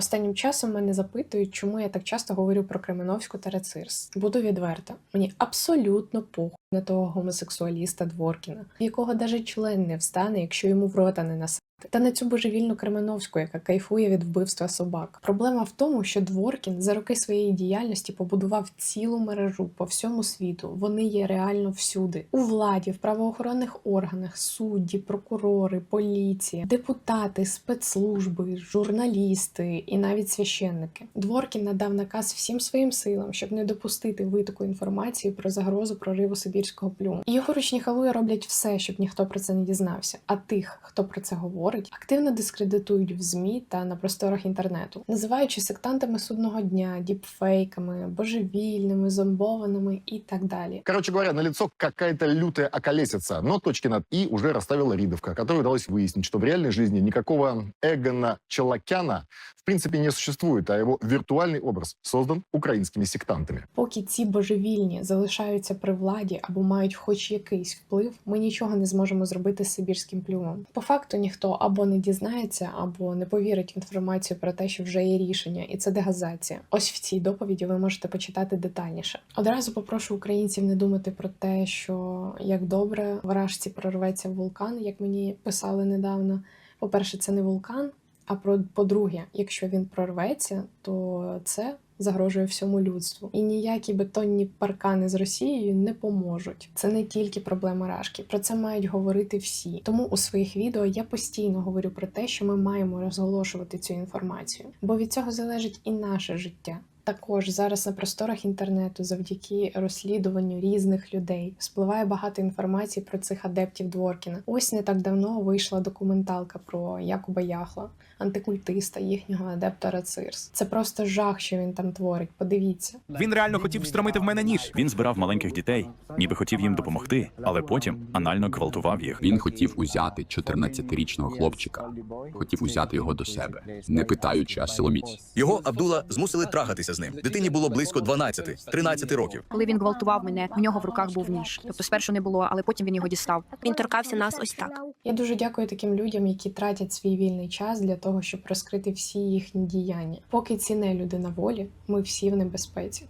Останнім часом мене запитують, чому я так часто говорю про Кременовську та Рецирс. Буду відверта. Мені абсолютно похуй на того гомосексуаліста Дворкіна, якого даже член не встане, якщо йому в рота не насати. Та на цю божевільну Кременовську, яка кайфує від вбивства собак. Проблема в тому, що Дворкін за роки своєї діяльності побудував цілу мережу по всьому світу. Вони є реально всюди: у владі, в правоохоронних органах, судді, прокурори, поліція, депутати, спецслужби, журналісти і навіть священники. Дворкін надав наказ всім своїм силам, щоб не допустити витоку інформації про загрозу прориву сибірського плюму. І його ручні халуї роблять все, щоб ніхто про це не дізнався. А тих, хто про це говорить, активно дискредитують в змі та на просторах інтернету, називаючи сектантами судного дня, діпфейками, божевільними, зомбованими і так далі. Короче говоря, налицо какая-то лютая околесица, но точки над «и» уже расставила Ридовка, которой удалось выяснить, что в реальной жизни никакого Эгона Челакяна в принципе не существует, а его виртуальный образ создан украинскими сектантами. Поки ці божевільні залишаються при владі або мають хоч якийсь вплив, ми нічого не зможемо зробити з сибірським плюмом. По факту ніхто або не дізнається, або не повірить інформацію про те, що вже є рішення, і це дегазація. Ось в цій доповіді ви можете почитати детальніше. Одразу попрошу українців не думати про те, що як добре в Рашці прорветься вулкан, як мені писали недавно. По-перше, це не вулкан. А про по-друге, якщо він прорветься, то це загрожує всьому людству. І ніякі бетонні паркани з Росією не поможуть. Це не тільки проблема Рашки. Про це мають говорити всі. Тому у своїх відео я постійно говорю про те, що ми маємо розголошувати цю інформацію, бо від цього залежить і наше життя. Також зараз на просторах інтернету, завдяки розслідуванню різних людей, спливає багато інформації про цих адептів Дворкіна. Ось не так давно вийшла документалка про Якуба Яхла, антикультиста, їхнього адепта Рацирс. Це просто жах, що він там творить. Подивіться. Він реально хотів встромити в мене ніж. Він збирав маленьких дітей, ніби хотів їм допомогти, але потім анально гвалтував їх. Він хотів узяти 14-річного хлопчика, хотів узяти його до себе, не питаючи, а силоміць. Його Абдула змусили трахатися з ним. Дитині було близько 12-13 років. Коли він гвалтував мене, у нього в руках був ніж. Тобто спершу не було, але потім він його дістав. Він торкався нас ось так. Я дуже дякую таким людям, які тратять свій вільний час для того, щоб розкрити всі їхні діяння. Поки ціне людина на волі, ми всі в небезпеці.